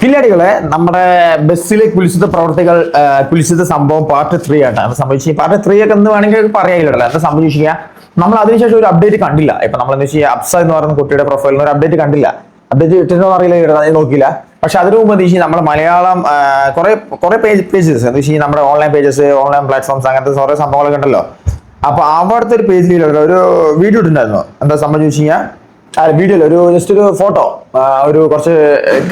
കില്ലാടികളെ നമ്മുടെ ബസ്സിലെ കുലിശിത പ്രവർത്തികൾ കുലിശുദ്ധ സംഭവം പാർട്ട് ത്രീ ആയിട്ടാണ് സംഭവിച്ചു പാർട്ട് ത്രീ ഒക്കെ എന്ന് വേണമെങ്കിൽ പറയാനില്ലല്ലോ. എന്താ സംഭവിച്ചിരിക്കുക നമ്മൾ അതിനുശേഷം ഒരു അപ്ഡേറ്റ് കണ്ടില്ല. ഇപ്പൊ നമ്മൾ എന്താ വെച്ചാൽ അപ്സ എന്ന് പറയുന്ന കുട്ടിയുടെ പ്രൊഫൈലിൽ ഒരു അപ്ഡേറ്റ് കണ്ടില്ല. അപ്ഡേറ്റ് കിട്ടുന്നോ അറിയില്ല നോക്കിയില്ല. പക്ഷെ അതിനു മുമ്പ് എന്താ വെച്ചാൽ നമ്മുടെ മലയാളം കുറെ കുറെ പേജ് പേജസ് എന്താ വെച്ചാൽ നമ്മുടെ ഓൺലൈൻ പേജസ് ഓൺലൈൻ പ്ലാറ്റ്ഫോംസ് അങ്ങനത്തെ കുറെ സംഭവങ്ങളൊക്കെ ഉണ്ടല്ലോ. അപ്പൊ അവിടുത്തെ ഒരു പേജിൽ ഒരു വീഡിയോ ഇട്ടുണ്ടായിരുന്നു എന്താ സംഭവം വെച്ച് കഴിഞ്ഞാൽ വീഡിയോയിൽ ഒരു ജസ്റ്റ് ഒരു ഫോട്ടോ ഒരു കുറച്ച്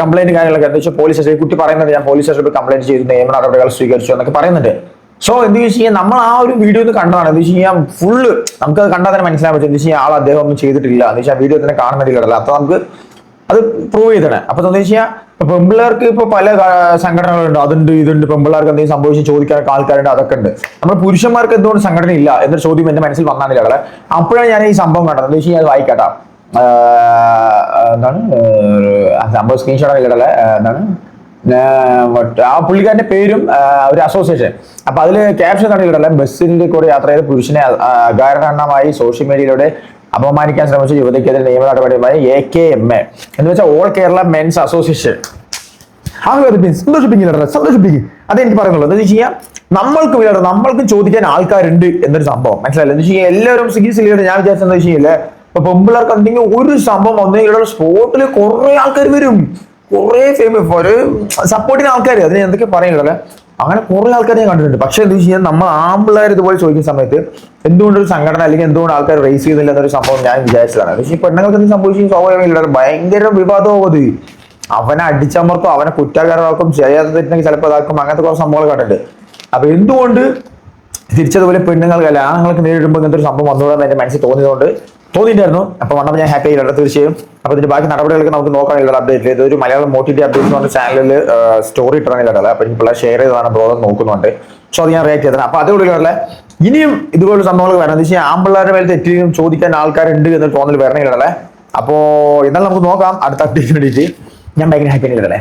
കംപ്ലൈന്റ് കാര്യങ്ങളൊക്കെ എന്താ വെച്ചാൽ പോലീസ് സ്റ്റേഷൻ കുട്ടി പറയുന്നത് ഞാൻ പോലീസ് സ്റ്റേഷനിൽ കംപ്ലൈന്റ് ചെയ്തു നിയമ നടപടികൾ സ്വീകരിച്ചു എന്നൊക്കെ പറയുന്നുണ്ട്. സോ എന്ത് വെച്ച് കഴിഞ്ഞാൽ നമ്മൾ ആ ഒരു വീഡിയോ ഒന്ന് കണ്ടതാണ്. എന്ന് വെച്ച് കഴിഞ്ഞാൽ ഫുള്ള് നമുക്ക് അത് കണ്ടാൽ തന്നെ മനസ്സിലാൻ പറ്റും. എന്ന് വെച്ച് കഴിഞ്ഞാൽ ആൾ അദ്ദേഹം ഒന്നും ചെയ്തിട്ടില്ല. എന്ന് വെച്ചാൽ വീഡിയോ തന്നെ കാണുന്നില്ലല്ലോ അപ്പൊ നമുക്ക് അത് പ്രൂവ് ചെയ്തണേ അപ്പൊ എന്താ വെച്ചാൽ പെമ്പിള്ളേർക്ക് ഇപ്പൊ പല സംഘടനകളുണ്ട്. അതുണ്ട് ഇതുണ്ട്. പെമ്പിള്ളേർക്ക് എന്തെങ്കിലും സംഭവിച്ച് ചോദിക്കാൻ ആൾക്കാരുണ്ട്. അതൊക്കെ ഉണ്ട്. നമ്മൾ പുരുഷന്മാർക്ക് എന്തുകൊണ്ട് സംഘടന ഇല്ല എന്നൊരു ചോദ്യം എന്റെ മനസ്സിൽ വന്നാണില്ല കളെ അപ്പോഴാണ് ഞാൻ ഈ സംഭവം കണ്ടത്. എന്താ വെച്ച് കഴിഞ്ഞാൽ എന്താണ്? സംഭവം സ്ക്രീൻഷോട്ട് ഇല്ലടല്ലേ എന്താണ്? ആ, പുള്ളിക്കാരന്റെ പേരും ഒരു അസോസിയേഷൻ അപ്പൊ അതിൽ ക്യാപ്ഷൻ കണ്ടിട്ടുള്ള ബസ്സിന്റെ കൂടെ യാത്ര ചെയ്ത പുരുഷനെ അകാരണമായി സോഷ്യൽ മീഡിയയിലൂടെ അപമാനിക്കാൻ ശ്രമിച്ച യുവതിക്കെതിരെ നിയമ നടപടിയുമായി എ കെ എം എ എന്ന് വെച്ചാൽ ഓൾ കേരള മെൻസ് അസോസിയേഷൻ സന്തോഷിപ്പിക്കില്ല സന്തോഷിപ്പിക്കും അത് എനിക്ക് പറയുന്നുള്ളൂ. എന്താ വെച്ച് കഴിഞ്ഞാൽ നമ്മൾക്ക് വേറെ നമ്മൾക്കും ചോദിക്കാൻ ആൾക്കാരുണ്ട് എന്നൊരു സംഭവം. മനസ്സിലായില്ല? എന്ന് വെച്ച് കഴിഞ്ഞാൽ എല്ലാവരും സിഗീസിലിട്ട് ഞാൻ വിചാരിച്ചത് എന്താ വെച്ച് കഴിഞ്ഞാൽ ഇപ്പൊ പെമ്പിള്ളേർക്ക് എന്തെങ്കിലും ഒരു സംഭവം വന്നെങ്കിൽ സ്പോട്ടിൽ കുറെ ആൾക്കാർ വരും. കുറെ ഫേമസ് ഒരു സപ്പോർട്ടിന് ആൾക്കാർ അതിന് എന്തൊക്കെ പറയുന്നില്ല അങ്ങനെ കുറെ ആൾക്കാർ ഞാൻ കണ്ടിട്ടുണ്ട്. പക്ഷെ എന്താ വെച്ച് കഴിഞ്ഞാൽ നമ്മൾ ആമ്പിള്ളേർ ഇതുപോലെ ചോദിക്കുന്ന സമയത്ത് എന്തുകൊണ്ട് ഒരു സംഘടന അല്ലെങ്കിൽ എന്തുകൊണ്ട് ആൾക്കാർ റേസ് ചെയ്യുന്നില്ല എന്നൊരു സംഭവം ഞാൻ വിചാരിച്ചതാണ്. പക്ഷേ ഈ പെണ്ണുങ്ങൾക്ക് എന്ത് സംഭവിച്ചു? സ്വാഭാവികമില്ല ഭയങ്കര വിവാദമാവത് അവനെ അടിച്ചമർക്കും അവനെ കുറ്റക്കാരാക്കും ചെയ്യാതെ ചിലപ്പോൾ അതാക്കും അങ്ങനത്തെ കുറച്ച് സംഭവങ്ങൾ കണ്ടിട്ടുണ്ട്. അപ്പൊ എന്തുകൊണ്ട് തിരിച്ചതുപോലെ പെണ്ണുങ്ങൾക്ക് അല്ല ആണുങ്ങൾക്ക് നേരിടുമ്പോൾ ഇങ്ങനത്തെ ഒരു സംഭവം വന്നുകൂടാന്ന് എന്റെ മനസ്സിൽ തോന്നിയതുകൊണ്ട് തോന്നിയിട്ടുണ്ടായിരുന്നു. അപ്പൊ വന്നപ്പോൾ ഞാൻ ഹാപ്പി ആയില്ല തീർച്ചയായും. അപ്പൊ ഇതിന്റെ ബാക്കി നടപടികളൊക്കെ നമുക്ക് നോക്കാനുള്ള അപ്ഡേറ്റ് ഇതൊരു മലയാളം മോട്ടിന്റെ അപ്ഡേറ്റ് എന്ന് പറഞ്ഞ ചാനലിൽ സ്റ്റോറി ഇട്ടാണില്ല അപ്പൊ ഇപ്പോൾ ഷെയർ ചെയ്തതാണ് ബ്രോ നോക്കുന്നുണ്ട്. സോ അത് ഞാൻ റിയാക്ട് ചെയ്തത് അപ്പൊ അതുകൊണ്ടുള്ള ഇനിയും ഇതുപോലെ സംഭവങ്ങൾ വരണം. എന്ന് വെച്ചാൽ ആമ്പിള്ളേരുടെ മേലെ തെറ്റിയും ചോദിക്കാൻ ആൾക്കാരുണ്ട് എന്ന് തോന്നൽ വരണില്ലല്ലേ അപ്പോ എന്നാൽ നമുക്ക് നോക്കാം. അടുത്ത അപ്ഡേറ്റ് വേണ്ടിയിട്ട്. ഞാൻ ഭയങ്കര ഹാപ്പി ആയില്ലേ